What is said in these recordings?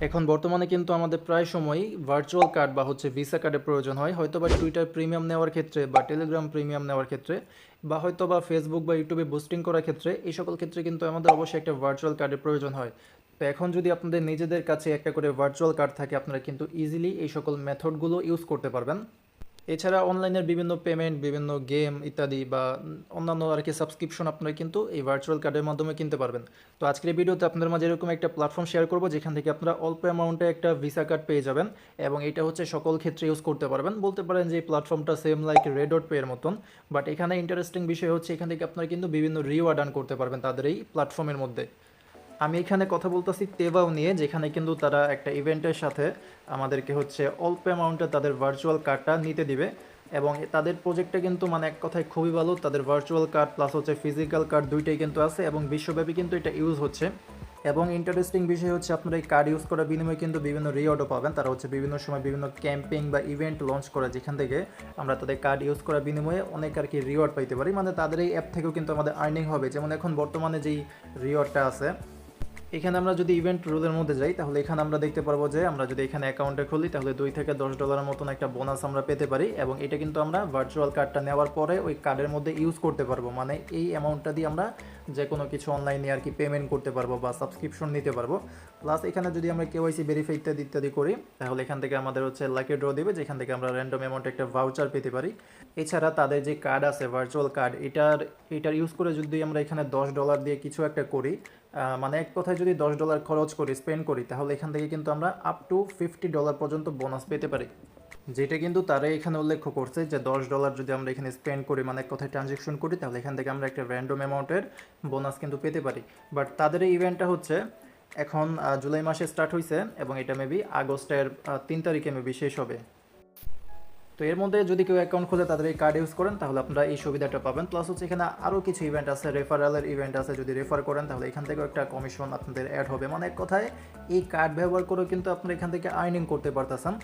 এখন বর্তমানে কিন্তু আমাদের প্রায় সময়ই ভার্চুয়াল কার্ড বা হচ্ছে ভিসা কার্ডের প্রয়োজন হয়। হয়তো বা টুইটার প্রিমিয়াম নেওয়ার ক্ষেত্রে বা টেলিগ্রাম প্রিমিয়াম নেওয়ার ক্ষেত্রে বা হয়তো বা ফেসবুক বা ইউটিউবে বুস্টিং করার ক্ষেত্রে এই সকল ক্ষেত্রে কিন্তু আমাদের অবশ্যই একটা ভার্চুয়াল কার্ডের প্রয়োজন হয়। তো এখন যদি আপনাদের নিজেদের কাছে একটা করে ভার্চুয়াল কার্ড থাকে, আপনারা কিন্তু ইজিলি এই সকল মেথডগুলো ইউজ করতে পারবেন। এছাড়া অনলাইনের বিভিন্ন পেমেন্ট বিভিন্ন গেম ইত্যাদি বা অন্যান্য আর কি সাবস্ক্রিপশন আপনারা কিন্তু এই ভার্চুয়াল কার্ডের মাধ্যমে কিনতে পারবেন। তো আজকের এই ভিডিওতে আপনাদের মাঝে এরকম একটা প্ল্যাটফর্ম শেয়ার করব, যেখান থেকে আপনারা অল্প অ্যামাউন্টে একটা ভিসা কার্ড পেয়ে যাবেন এবং এটা হচ্ছে সকল ক্ষেত্রে ইউজ করতে পারবেন। বলতে পারেন যে এই প্ল্যাটফর্মটা সেম লাইক রেডট পে এর মতন বাট এখানে ইন্টারেস্টিং বিষয় হচ্ছে এখান থেকে আপনারা কিন্তু বিভিন্ন রিওয়ার্ড আর্ন করতে পারবেন তাদের এই প্ল্যাটফর্মের মধ্যে। আমি এখানে কথা বলতেছি তেবাও নিয়ে, যেখানে কিন্তু তারা একটা ইভেন্টের সাথে আমাদেরকে হচ্ছে অল্প অ্যামাউন্টে তাদের ভার্চুয়াল কার্ডটা নিতে দিবে। এবং তাদের প্রজেক্টটা কিন্তু মানে এক কথায় খুবই ভালো, তাদের ভার্চুয়াল কার্ড প্লাস হচ্ছে ফিজিক্যাল কার্ড দুইটাই কিন্তু আছে এবং বিশ্বব্যাপী কিন্তু এটা ইউজ হচ্ছে। এবং ইন্টারেস্টিং বিষয় হচ্ছে আপনারা এই কার্ড ইউজ করার বিনিময়ে কিন্তু বিভিন্ন রিওয়ার্ডও পাবেন। তারা হচ্ছে বিভিন্ন সময় বিভিন্ন ক্যাম্পিং বা ইভেন্ট লঞ্চ করা, যেখান থেকে আমরা তাদের কার্ড ইউজ করার বিনিময়ে অনেক আর কি রিওয়ার্ড পাইতে পারি। মানে তাদের এই অ্যাপ থেকেও কিন্তু আমাদের আর্নিং হবে। যেমন এখন বর্তমানে যেই রিওয়ার্ডটা আছে এখানে আমরা যদি ইভেন্ট রুলের মধ্যে যাই, তাহলে এখানে আমরা দেখতে পারব যে আমরা যদি এখানে অ্যাকাউন্টে খুলি, তাহলে দুই থেকে দশ ডলারের মতন একটা বোনাস আমরা পেতে পারি এবং এটা কিন্তু আমরা ভার্চুয়াল কার্ডটা নেওয়ার পরে ওই কার্ডের মধ্যে ইউজ করতে পারব। মানে এই অ্যামাউন্টটা দিয়ে আমরা যে কোনো কিছু অনলাইনে আর কি পেমেন্ট করতে পারব বা সাবস্ক্রিপশন নিতে পারব। প্লাস এখানে যদি আমরা কেওয়াইসি ভেরিফাই ইত্যাদি ইত্যাদি করি, তাহলে এখান থেকে আমাদের হচ্ছে লাকি ড্র দেবে, যেখান থেকে আমরা র্যান্ডম অ্যামাউন্ট একটা ভাউচার পেতে পারি। এছাড়া তাদের যে কার্ড আছে ভার্চুয়াল কার্ড এটার এটার ইউজ করে যদি আমরা এখানে দশ ডলার দিয়ে কিছু একটা করি মানে এক কথায় যদি দশ ডলার খরচ করি স্পেন্ড করি, তাহলে এখান থেকে কিন্তু আমরা আপ টু ফিফটি ডলার পর্যন্ত বোনাস পেতে পারি। যেটা কিন্তু তারা এখানে উল্লেখ করছে যে দশ ডলার যদি আমরা এখানে স্পেন্ড করি মানে এক কথায় ট্রানজেকশন করি, তাহলে এখান থেকে আমরা একটা র্যান্ডম অ্যামাউন্টের বোনাস কিন্তু পেতে পারি। বাট তাদের এই ইভেন্টটা হচ্ছে, এখন জুলাই মাসে স্টার্ট হয়েছে এবং এটা মেবি আগস্টের তিন তারিখে মেবি শেষ হবে। তো এর মধ্যে যদি কেউ অ্যাকাউন্ট খুলে, তাদের এই কার্ড ইউজ করেন, তাহলে আপনারা এই সুবিধাটা পাবেন। প্লাস হচ্ছে এখানে আরও কিছু ইভেন্ট আছে রেফারেলের ইভেন্ট আছে, যদি রেফার করেন, তাহলে এখান থেকেও একটা কমিশন আপনাদের অ্যাড হবে। মানে এক কথায়, এই কার্ড ব্যবহার করেও কিন্তু আপনারা এখান থেকে আর্নিং করতে পারতেছেন।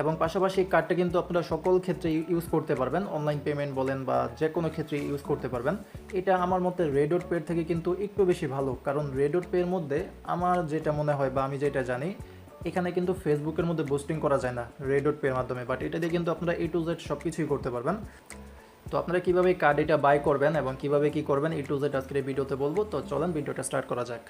এবং পাশাপাশি কার্ডটা কিন্তু আপনারা সকল ক্ষেত্রে ইউজ করতে পারবেন। অনলাইন পেমেন্ট বলেন বা যে কোনো ক্ষেত্রে ইউজ করতে পারবেন। এটা আমার মতে রেডোট পের থেকে কিন্তু একটু বেশি ভালো। কারণ রেডোট পের মধ্যে আমার যেটা মনে হয় বা আমি যেটা জানি, এখানে কিন্তু ফেসবুকের মধ্যে বুস্টিং করা যায় না রেডোট পের মাধ্যমে। বাট এটা দিয়ে কিন্তু আপনারা এ টু জেড সব কিছুই করতে পারবেন। তো আপনারা কীভাবে কার্ড এটা বাই করবেন এবং কীভাবে কি করবেন এ টু জেড আজকের ভিডিওতে বলব। তো চলেন ভিডিওটা স্টার্ট করা যাক।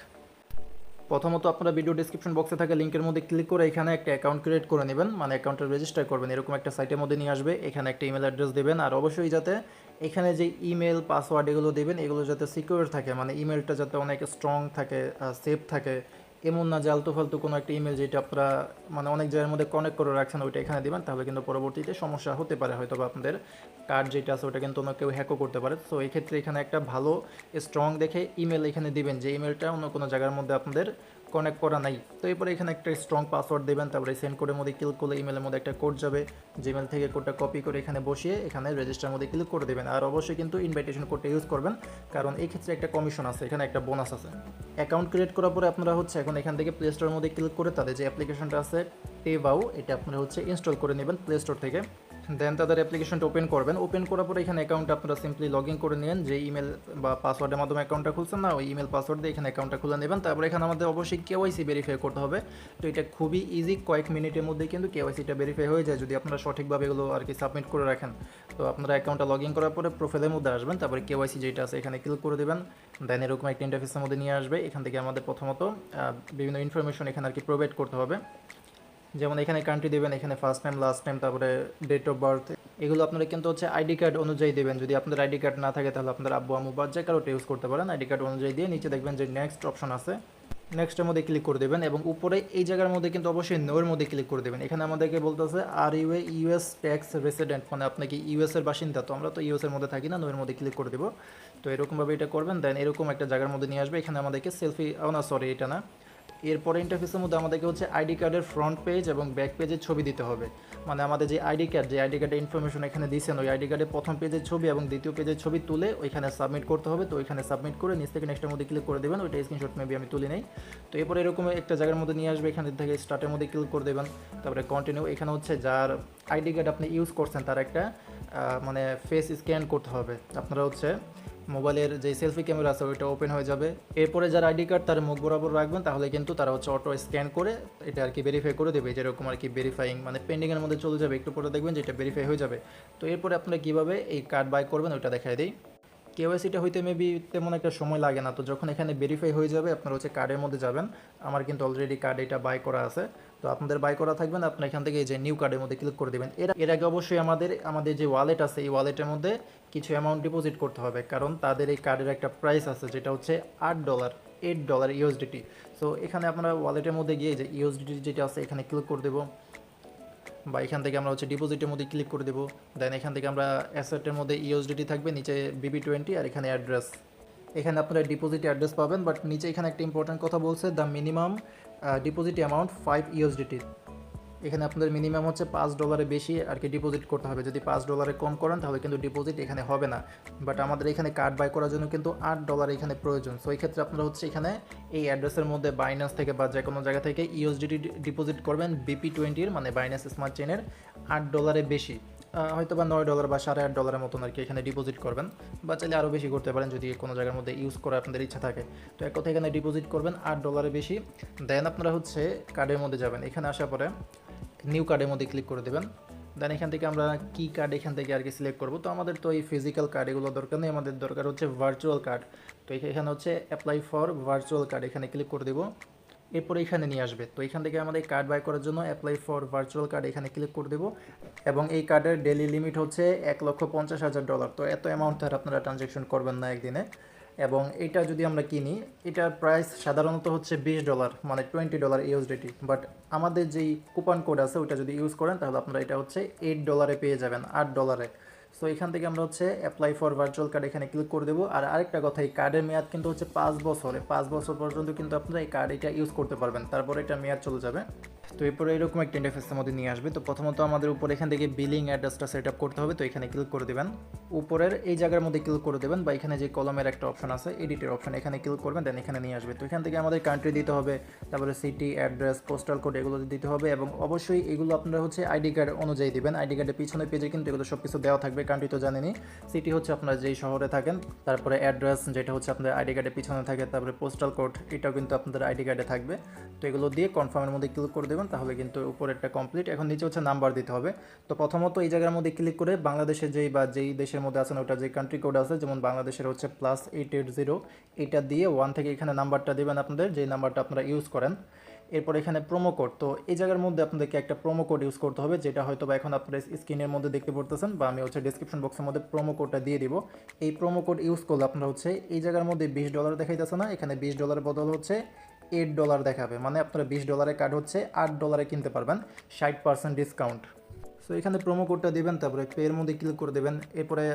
প্রথমত আপনারা ভিডিও ডিসক্রিপশন বক্সে থাকা লিঙ্কের মধ্যে ক্লিক করে এখানে একটা অ্যাকাউন্ট ক্রিয়েট করে নেবেন। মানে অ্যাকাউন্টটা রেজিস্টার করবেন। এরকম একটা সাইটের মধ্যে নিয়ে আসবে। এখানে একটা ইমেল অ্যাড্রেস দেবেন। আর অবশ্যই যাতে এখানে যে ইমেল পাসওয়ার্ড এগুলো দেবেন, এগুলো যাতে সিকিউর থাকে। মানে ইমেলটা যাতে অনেক স্ট্রং থাকে সেফ থাকে। এমন না যে ফালতু কোনো একটা ইমেল যেটা আপনারা মানে অনেক জায়গার মধ্যে কানেক্ট করে রাখছেন, ওইটা এখানে দেবেন, তাহলে কিন্তু পরবর্তীতে সমস্যা হতে পারে হয়তো আপনাদের কার্ড যেটা আছে ওটা কিন্তু অন্য কেউ হ্যাকও করতে পারে। সো এই ক্ষেত্রে এখানে একটা ভালো স্ট্রং দেখে ইমেল এখানে দিবেন, যে ইমেলটা অন্য কোনো জায়গার মধ্যে আপনাদের কানেক্ট করা নাই। তো এরপরে এখানে একটা স্ট্রং পাসওয়ার্ড দেবেন, তারপরে সেন্ড কোডের মধ্যে ক্লিক করলে ইমেলের মধ্যে একটা কোড যাবে। জিমেল থেকে কোডটা কপি করে এখানে বসিয়ে এখানে রেজিস্টার মধ্যে ক্লিক করে দেবেন। আর অবশ্যই কিন্তু ইনভাইটেশন কোডটা ইউজ করবেন, কারণ এই ক্ষেত্রে একটা কমিশন আছে, এখানে একটা বোনাস আছে। অ্যাকাউন্ট ক্রিয়েট করার পরে আপনারা হচ্ছে এখন এখান থেকে প্লে স্টোরের মধ্যে ক্লিক করে তাদের যে অ্যাপ্লিকেশনটা আছে পেভাউ এটা আপনারা হচ্ছে ইনস্টল করে নেবেন প্লে স্টোর থেকে। দেন তাদের অ্যাপ্লিকেশনটা ওপেন করবেন। ওপেন করার পরে এখানে অ্যাকাউন্টটা আপনারা সিম্পলি লগ ইন করে নেন। যে ইমেল বা পাসওয়ার্ডের মাধ্যমে অ্যাকাউন্টটা খুলছেন না, ওই ইমেল পাসওয়ার্ড দিয়ে এখানে অ্যাকাউন্টটা খুলে নেবেন। তারপরে এখানে আমাদের অবশ্যই কেওয়াইসি ভেরিফাই করতে হবে। তো এটা খুবই ইজি কয়েক মিনিটের মধ্যে কিন্তু কেওয়াইসিটা ভেরিফাই হয়ে যায় যদি আপনারা সঠিকভাবে এগুলো আর কি সাবমিট করে রাখেন। তো আপনারা অ্যাকাউন্টটা লগ ইন করার পরে প্রোফাইলের মধ্যে আসবেন। তারপরে কেওয়াইসি যেটা আছে এখানে ক্লিক করে দেবেন। দেন এরকম একটা ইন্টারফেসের মধ্যে নিয়ে আসবে। এখান থেকে আমাদের প্রথমত বিভিন্ন ইনফরমেশন এখানে আর কি প্রোভাইড করতে হবে। যেমন এখানে কান্ট্রি দেবেন, এখানে ফার্স্ট টাইম লাস্ট টাইম তারপরে ডেট অফ বার্থ এগুলো আপনারা কিন্তু হচ্ছে আইডি কার্ড অনুযায়ী দেবেন। যদি আপনাদের আইডি কার্ড না থাকে, তাহলে আপনাদের আব্বু, আম্মু বা যে কারোটা ইউজ করতে পারেন। আইডি কার্ড অনুযায়ী দিয়ে নিচে দেখবেন যে নেক্সট অপশন আছে। নেক্সটের মধ্যে ক্লিক করে দেবেন এবং উপরে এই জায়গার মধ্যে কিন্তু অবশ্যই নোয়ের মধ্যে ক্লিক করে দেবেন। এখানে আমাদেরকে বলতেছে are you a US tax resident মানে আপনি কি ইউএস এর বাসিন্দা? তো আমরা তো ইউএস এর মধ্যে থাকি না নোয়ের মধ্যে ক্লিক করে দেবো। তো এরকমভাবে এটা করবেন দেন এরকম একটা জায়গার মধ্যে নিয়ে আসবে। এখানে আমাদেরকে সেলফি ও না সরি এটা না। এরপরে ইন্টারফেসের মধ্যে আমাদেরকে হচ্ছে আইডি কার্ডের ফ্রন্ট পেজ এবং ব্যাক পেজের ছবি দিতে হবে। মানে আমাদের যে আইডি কার্ড যে আইডি কার্ডের ইনফরমেশন এখানে দিয়েছেন, ওই আইডি কার্ডের প্রথম পেজের ছবি এবং দ্বিতীয় পেজের ছবি তুলে ওইখানে সাবমিট করতে হবে। তো ওইখানে সাবমিট করে নিচ থেকে নেক্সটের মধ্যে ক্লিক করে দেবেন, ওইটা স্ক্রিনশট মেবি আমি তুলে নেই। তো এরপরে এরকম একটা জায়গার মধ্যে নিয়ে আসবে, এখানে থেকে স্টার্টের মধ্যে ক্লিক করে দেবেন। তারপরে কন্টিনিউ এখানে হচ্ছে যার আইডি কার্ড আপনি ইউজ করছেন, তার একটা মানে ফেস স্ক্যান করতে হবে। আপনারা হচ্ছে মোবাইলের যে সেলফি ক্যামেরা আছে, ওইটা ওপেন হয়ে যাবে। এরপরে যারা আইডি কার্ড তার মুখ বরাবর রাখবেন, তাহলে কিন্তু তারা হচ্ছে অটো স্ক্যান করে এটা আর কি ভেরিফাই করে দেবে যেরকম আর কি ভেরিফাইং মানে পেন্ডিংয়ের মধ্যে চলে যাবে। একটু পরে দেখবেন যে এটা ভেরিফাই হয়ে যাবে। তো এরপরে আপনারা কীভাবে এই কার্ড বাই করবেন, ওইটা দেখাই দিই। কেওয়াইসিটা হইতে মেবি তেমন একটা সময় লাগে না, তো যখন এখানে ভেরিফাই হয়ে যাবে, আপনারা হচ্ছে কার্ডের মধ্যে যাবেন। আমার কিন্তু অলরেডি কার্ড এটা বাই করা আছে। তো আপনাদের বাই করা থাকবেন আপনি এখান থেকে এই যে নিউ কার্ডের মধ্যে ক্লিক করে দেবেন। এর এর আগে অবশ্যই আমাদের আমাদের যে ওয়ালেট আছে, এই ওয়ালেটের মধ্যে কিছু অ্যামাউন্ট ডিপোজিট করতে হবে, কারণ তাদের এই কার্ডের একটা প্রাইস আছে, যেটা হচ্ছে আট dollar eight dollar USDT so এখানে আপনারা ওয়ালেটের মধ্যে গিয়ে যে ইউএসডিটি যেটা আছে, এখানে ক্লিক করে দেবো। বা এখান থেকে আমরা হচ্ছে ডিপোজিটের মধ্যে ক্লিক করে দেবো। দেন এখান থেকে আমরা অ্যাসেটের মধ্যে ইউএসডিটি থাকবে, নিচে বিবি টোয়েন্টি আর এখানে অ্যাড্রেস এখানে আপনারা ডিপোজিট অ্যাড্রেস পাবেন বাট নিচে এখানে একটা ইম্পর্টেন্ট কথা বলছে the minimum deposit amount five USDT এখানে আপনাদের মিনিমাম হচ্ছে পাঁচ ডলারের বেশি আর কি ডিপোজিট করতে হবে। যদি পাঁচ ডলারে কম করেন, তাহলে কিন্তু ডিপোজিট এখানে হবে না। বাট আমাদের এখানে কার্ড বাই করার জন্য কিন্তু আট ডলার এখানে প্রয়োজন। সো এই ক্ষেত্রে আপনারা হচ্ছে এখানে এই অ্যাড্রেসের মধ্যে বাইনান্স থেকে বা যে কোনো জায়গা থেকে ইউএসডিটি ডিপোজিট করবেন বিপি টোয়েন্টির মানে বাইনান্স স্মার্ট চেনের আট ডলারের বেশি। হয়তো বা নয় ডলার বা সাড়ে আট ডলারের মতন আর কি এখানে ডিপোজিট করবেন, বা চাইলে আরও বেশি করতে পারেন যদি কোনো জায়গার মধ্যে ইউজ করে আপনাদের ইচ্ছা থাকে। তো এক কথা এখানে ডিপোজিট করবেন আট ডলারের বেশি দেন আপনারা হচ্ছে কার্ডের মধ্যে যাবেন। এখানে আসার পরে নিউ কার্ডের মধ্যে ক্লিক করে দেবেন। দেন এখান থেকে আমরা কি কার্ড এখান থেকে আর কি সিলেক্ট করব? তো আমাদের তো এই ফিজিক্যাল কার্ড এগুলো দরকার নেই, আমাদের দরকার হচ্ছে ভার্চুয়াল কার্ড তো এখানে হচ্ছে অ্যাপ্লাই ফর ভার্চুয়াল কার্ড এখানে ক্লিক করে দেবো। এরপরে এখানে নিয়ে আসবে। তো এখান থেকে আমাদের কার্ড বাই করার জন্য অ্যাপ্লাই ফর ভার্চুয়াল কার্ড এখানে ক্লিক করে দেবো। এবং এই কার্ডের ডেলি লিমিট হচ্ছে এক লক্ষ পঞ্চাশ হাজার ডলার তো এত অ্যামাউন্ট আর আপনারা ট্রানজ্যাকশন করবেন না একদিনে। এবং এটা যদি আমরা কিনি, এটার প্রাইস সাধারণত হচ্ছে বিশ ডলার মানে টোয়েন্টি ডলার ইউএসডিটি বাট আমাদের যেই কুপন কোড আছে, ওইটা যদি ইউজ করেন, তাহলে আপনারা এটা হচ্ছে এইট ডলারে পেয়ে যাবেন, আট ডলারে সো এখান থেকে আমরা হচ্ছে অ্যাপ্লাই ফর ভার্চুয়াল কার্ড এখানে ক্লিক করে দেবো। আর আরেকটা কথা, এই কার্ডের মেয়াদ কিন্তু হচ্ছে পাঁচ বছরে। পাঁচ বছর পর্যন্ত কিন্তু আপনারা এই কার্ড এটা ইউজ করতে পারবেন। তারপরে এটা মেয়াদ চলে যাবে। তো এরপরে এরকম একটা ইন্টারফেসের মধ্যে নিয়ে আসবে। তো প্রথমত আমাদের উপর এখান থেকে বিলিং অ্যাড্রেসটা সেট আপ করতে হবে। তো এখানে ক্লিক করে দেবেন। উপরের এই জায়গার মধ্যে ক্লিক করে দেবেন বা এখানে যে কলমের একটা অপশন আছে এডিটের অপশন এখানে ক্লিক করবেন দেন এখানে নিয়ে আসবে। তো এখান থেকে আমাদের কান্ট্রি দিতে হবে, তারপরে সিটি অ্যাড্রেস পোস্টাল কোড এগুলো দিতে হবে এবং অবশ্যই এগুলো আপনারা হচ্ছে আইডি কার্ড অনুযায়ী দিবেন। আইডি কার্ডের পিছনে পেজে কিন্তু এগুলো সব কিছু দেওয়া থাকবে কান্ট্রি তো জানেনই। সিটি হচ্ছে আপনারা যেই শহরে থাকেন, তারপরে অ্যাড্রেস যেটা হচ্ছে আপনাদের আইডি কার্ডের পিছনে থাকে, তারপরে পোস্টাল কোড এটাও কিন্তু আপনাদের আইডি কার্ডে থাকবে। তো এগুলো দিয়ে কনফার্মের মধ্যে ক্লিক করে দেবেন, তাহলে কিন্তু উপরেরটা কমপ্লিট এখন নিচে হচ্ছে নাম্বার দিতে হবে। তো প্রথমত এই জায়গার মধ্যে ক্লিক করে বাংলাদেশের যেই বা যেই দেশের মধ্যে আছেন, ওটা যে কান্ট্রি কোড আছে, যেমন বাংলাদেশের হচ্ছে প্লাস এইট এইট জিরো এটা দিয়ে ওয়ান থেকে এখানে নাম্বারটা দেবেন আপনাদের, যেই নাম্বারটা আপনারা ইউজ করেন। এরপর এখানে প্রোমো কোড তো এই জায়গার মধ্যে আপনাদেরকে একটা প্রোমো কোড ইউজ করতে হবে, যেটা হয়তো বা এখন আপনারা স্ক্রিনের মধ্যে দেখতে পড়তেছেন বা আমি হচ্ছে ডিসক্রিপশন বক্সের মধ্যে প্রোমো কোডটা দিয়ে দিব। এই প্রোমো কোড ইউজ করলে আপনারা হচ্ছে এই জায়গার মধ্যে বিশ ডলার দেখাইতেছে না, এখানে বিশ ডলার বদল হচ্ছে এইট ডলার দেখাবে। মানে আপনারা বিশ ডলারের কার্ড হচ্ছে আট ডলারে কিনতে পারবেন, ষাট পার্সেন্ট ডিসকাউন্ট সো এখানে প্রোমো কোডটা দিবেন, তারপরে পের মধ্যে ক্লিক করে দেবেন। এরপরে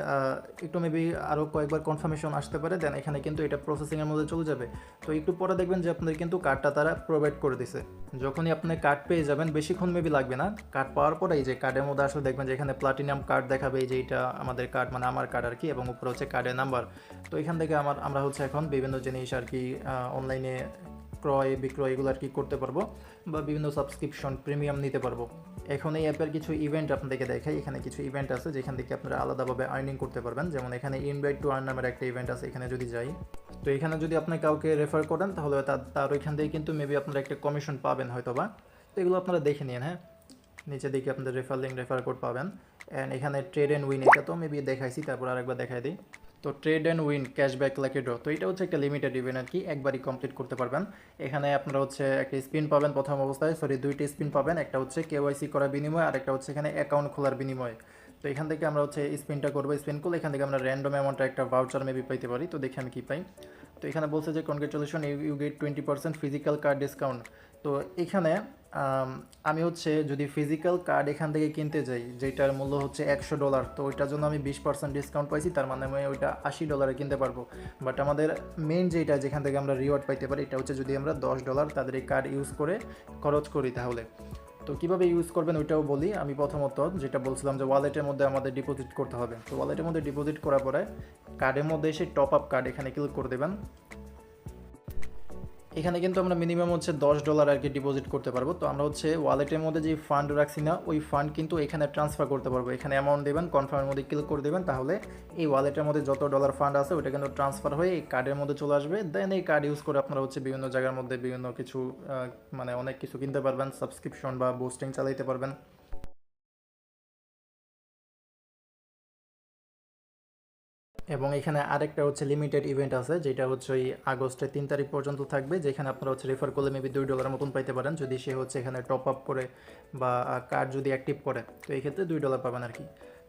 একটু মেবি আরও কয়েকবার কনফার্মেশন আসতে পারে দেন এখানে কিন্তু এটা প্রসেসিংয়ের মধ্যে চলে যাবে। তো, একটু পরে দেখবেন যে আপনাদের কিন্তু কার্ডটা তারা প্রোভাইড করে দিছে। যখনই আপনি কার্ড পেয়ে যাবেন, বেশিক্ষণ মেবি লাগবে না। কার্ড পাওয়ার পরে এই যে কার্ডের মধ্যে আসলে দেখবেন যে এখানে প্লাটিনাম কার্ড দেখাবে, এই যে এটা আমাদের কার্ড মানে আমার কার্ড আর কি, এবং উপরে হচ্ছে কার্ডের নাম্বার তো, এখান থেকে আমার, আমরা হচ্ছে এখন বিভিন্ন জিনিস আর কি অনলাইনে ক্রয়, বিক্রয় এগুলো আর কি করতে পারব বা বিভিন্ন সাবস্ক্রিপশন প্রিমিয়াম নিতে পারব। এখন এই অ্যাপের কিছু ইভেন্ট আপনাদেরকে দেখাই। এখানে কিছু ইভেন্ট আছে যেখান থেকে আপনারা আলাদাভাবে আর্নিং করতে পারবেন। যেমন এখানে ইনভাইট টু আর্ন নামের একটা ইভেন্ট আছে, এখানে যদি যাই। তো এখানে যদি আপনি কাউকে রেফার করেন, তাহলে তার ওইখান থেকে কিন্তু মেবি আপনারা একটা কমিশন পাবেন হয়তো বা তো এগুলো আপনারা দেখে নিন হ্যাঁ? নিচে দিকে আপনাদের রেফার লিঙ্ক রেফার কোড পাবেন। অ্যান্ড এখানে ট্রেড অ্যান্ড উইন এটা তো মেবি দেখাইছি, তারপর আরেকবার দেখাই দিই। তো trade and win cashback lucky draw তো এটা হচ্ছে একটা লিমিটেড ইভেন্ট আর কি, একবারই কমপ্লিট করতে পারবেন। এখানে আপনারা হচ্ছে একটা স্পিন পাবেন প্রথম অবস্থায় সরি দুইটি স্পিন পাবেন। একটা হচ্ছে কেওয়াইসি করার বিনিময়ে আর একটা হচ্ছে এখানে অ্যাকাউন্ট খোলার বিনিময়ে। তো এখান থেকে আমরা হচ্ছে স্পিনটা করব। স্পিন করলে এখান থেকে আমরা র্যান্ডম অ্যামাউন্টটা একটা ভাউচার মেবি পাইতে পারি। তো দেখি আমি কী পাই। তো এখানে বলছে যে congratulation you get twenty percent physical card discount তো এখানে আম, হচ্ছে যদি ফিজিক্যাল কার্ড এখান থেকে কিনতে যাই যেটার মূল্য হচ্ছে একশো ডলার তো ওইটার জন্য আমি বিশ পার্সেন্ট ডিসকাউন্ট পাইছি তার মানে আমি ওইটা আশি ডলারে কিনতে পারব। বাট আমাদের মেন যেটা যেখান থেকে আমরা রিওয়ার্ড পাইতে পারি এটা হচ্ছে যদি আমরা দশ ডলার তাদের এই কার্ড ইউজ করে খরচ করি তাহলে। তো কীভাবে ইউজ করবেন ওইটাও বলি। আমি প্রথমত যেটা বলছিলাম যে ওয়ালেটের মধ্যে আমাদের ডিপোজিট করতে হবে। তো ওয়ালেটের মধ্যে ডিপোজিট করার পরে কার্ডের মধ্যে এসে টপ আপ কার্ড এখানে ক্লিক করে দেবেন। এখানে কিন্তু আমরা মিনিমাম হচ্ছে দশ ডলার আর কি ডিপোজিট করতে পারব। তো আমরা হচ্ছে ওয়ালেটের মধ্যে যে ফান্ড রাখছি না, ওই ফান্ড কিন্তু এখানে ট্রান্সফার করতে পারব। এখানে অ্যামাউন্ট দেবেন কনফার্মের মধ্যে ক্লিক করে দেবেন, তাহলে এই ওয়ালেটের মধ্যে যত ডলার ফান্ড আছে, ওটা কিন্তু ট্রান্সফার হয়ে এই কার্ডের মধ্যে চলে আসবে। দেন এই কার্ড ইউজ করে আপনারা হচ্ছে বিভিন্ন জায়গার মধ্যে বিভিন্ন কিছু মানে অনেক কিছু কিনতে পারবেন সাবস্ক্রিপশন বা বুস্টিং চালাইতে পারবেন। এবং এখানে আরেকটা হচ্ছে লিমিটেড ইভেন্ট আছে, যেটা হচ্ছে ওই আগস্টের তিন তারিখ পর্যন্ত থাকবে, যেখানে আপনারা হচ্ছে রেফার করলে মেবি দুই ডলার মতন পাইতে পারেন, যদি সে হচ্ছে এখানে টপ আপ করে বা কার্ড যদি অ্যাক্টিভ করে, তো এই ক্ষেত্রে দুই ডলার পাবেন আর কি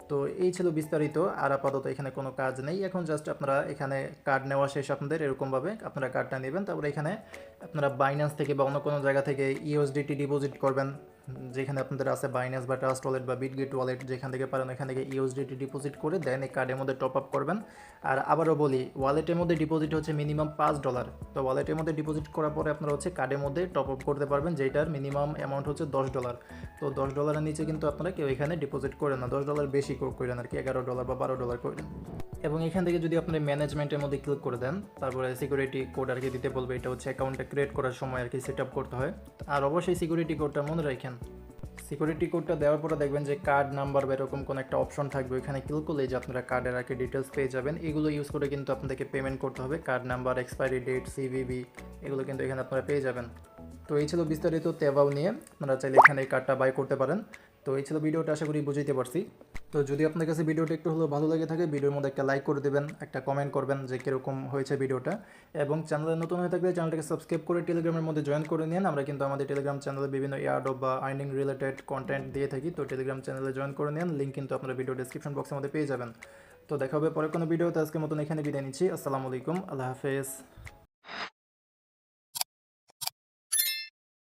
তো এই ছিল বিস্তারিত, আর আপাতত এখানে কোনো কাজ নেই, এখন জাস্ট আপনারা এখানে কার্ড নেওয়া শেষ আপনাদের, এরকমভাবে আপনারা কার্ডটা নেবেন, তারপরে এখানে আপনারা বাইন্যান্স থেকে বা অন্য কোনো জায়গা থেকে E ইউএসডিটি ডিপোজিট করবেন যেখানে আপনাদের আছে বাইন্যান্স বা ট্রাস্ট ওয়ালেট বা বিটগেট ওয়ালেট যেখান থেকে পারেন এখান থেকে E ইউএসডিটি ডিপোজিট করে দেন, এই কার্ডের মধ্যে টপ আপ করবেন। আর আবারও বলি ওয়ালেটের মধ্যে ডিপোজিট হচ্ছে মিনিমাম পাঁচ ডলার তো ওয়ালেটের মধ্যে ডিপোজিট করার পরে আপনারা হচ্ছে কার্ডের মধ্যে টপ আপ করতে পারবেন, যেটার মিনিমাম অ্যামাউন্ট হচ্ছে দশ ডলার তো দশ ডলারের নিচে কিন্তু আপনারা কেউ এখানে ডিপোজিট করেন না। দশ ডলার বেশি করে- করেন আর কি, এগারো ডলার বা বারো ডলার করেন। এবং এখান থেকে যদি আপনি ম্যানেজমেন্টের মধ্যে ক্লিক করে দেন, তারপরে সিকিউরিটি কোড আর কি দিতে বলবে, এটা হচ্ছে অ্যাকাউন্টটা ক্রিয়েট করার সময় আর কি সেট আপ করতে হয়। আর অবশ্যই সিকিউরিটি কোডটা মনে রাখেন সিকিউরিটি কোডটা দেওয়ার পরে দেখবেন যে কার্ড নাম্বার বা এরকম কোনো একটা অপশন থাকবে, ওইখানে ক্লিক করলে যে আপনারা কার্ডের আগে ডিটেলস পেয়ে যাবেন। এগুলো ইউজ করে কিন্তু আপনাদেরকে পেমেন্ট করতে হবে। Card number expiry date CVV এগুলো কিন্তু এখানে আপনারা পেয়ে যাবেন। তো এই ছিল বিস্তারিত তেভাও নিয়ে। আপনারা চাইলে এখানে এই কার্ডটা বাই করতে পারেন। তো এই ছিল ভিডিওটা, আশা করি বুঝতে পারছি। তো যদি আপনার কাছে ভিডিওটা একটু হলেও ভালো লাগে থাকে, ভিডিওর মধ্যে একটা লাইক করে দেবেন, একটা কমেন্ট করবেন যে কীরকম হয়েছে ভিডিওটা। এবং চ্যানেলে নতুন হয়ে থাকলে চ্যানেলটাকে সাবস্ক্রাইব করে টেলিগ্রামের মধ্যে জয়েন করে নিন। আমরা কিন্তু আমাদের টেলিগ্রাম চ্যানেলে বিভিন্ন এয়ারডপ বা আর্নিং রিলেটেড কন্টেন্ট দিয়ে থাকি। তো টেলিগ্রাম চ্যানেলে জয়েন করে নিন। লিঙ্ক কিন্তু আপনারা ভিডিও ডিসক্রিপশন বক্সের মধ্যে পেয়ে যাবেন। তো দেখা হবে পরে কোনো ভিডিওতে। আজকের মতন এখানে বিদায় নিচ্ছি। আসসালামু আলাইকুম। আল্লাহ হাফেজ।